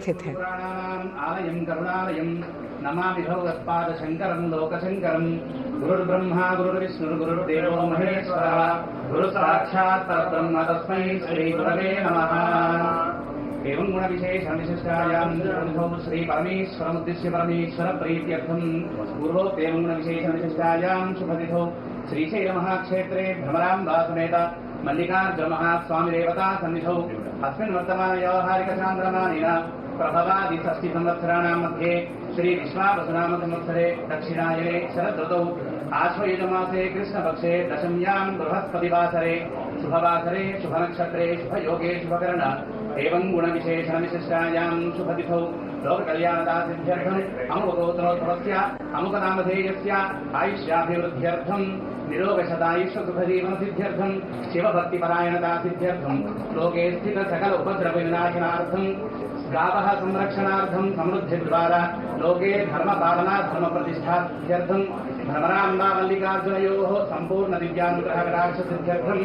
स्थित है पुराणानाम् आलयं करुणालयं नमामि भगवत्पादशङ्करं लोकशङ्करं गुरुर्ब्रह्मा गुरुर्विष्णुर्गुरुर्देवो महेश्वरः गुरुसाक्षात् परब्रह्म तस्मै श्रीगुरवे नमः एवं गुणविशेषविशिष्टायां गुरुभौ श्रीपरमेश्वरमुद्दिश्य परमेश्वरप्रीत्यर्थं पूर्वोक्तेवं गुणविशेषविशिष्टायां शुभतिथौ श्रीशैलमहाक्षेत्रे भ्रमराम्बा समेत मल्लिकार्जुनमहास्वामिदेवता सन्निधौ अस्मिन् वर्तमानव्यावहारिकचान्द्रमानेन प्रभवादि षष्टिसंवत्सराणां मध्ये श्री विश्वावसुनाम संवत्सरे दक्षिणायने शरदृतौ आश्वयुजमासे कृष्णपक्षे दशम्यां बृहस्पतिवासरे शुभवासरे शुभनक्षत्रे शुभयोगे शुभकर्ण एवं गुणविशेषणविशिष्टायां शुभतिथौ लोककल्याणदासिद्ध्यर्थम् अमुकगोत्रोद्भवस्य अमुकनामधेयस्य आयुष्याभिवृद्ध्यर्थम् निरोगशतायुष्यसुखजीवनसिद्ध्यर्थम् शिवभक्तिपरायणतासिद्ध्यर्थम् लोके स्थित सकल उपद्रवविनाशनार्थम् गावः संरक्षणार्थम् समृद्धिद्वारा लोके धर्मपालना धर्मप्रतिष्ठासिद्ध्यर्थम् भ्रमराम्बा मल्लिकार्जुनयोः सम्पूर्णदिव्यानुग्रहकटाक्षसिद्ध्यर्थम्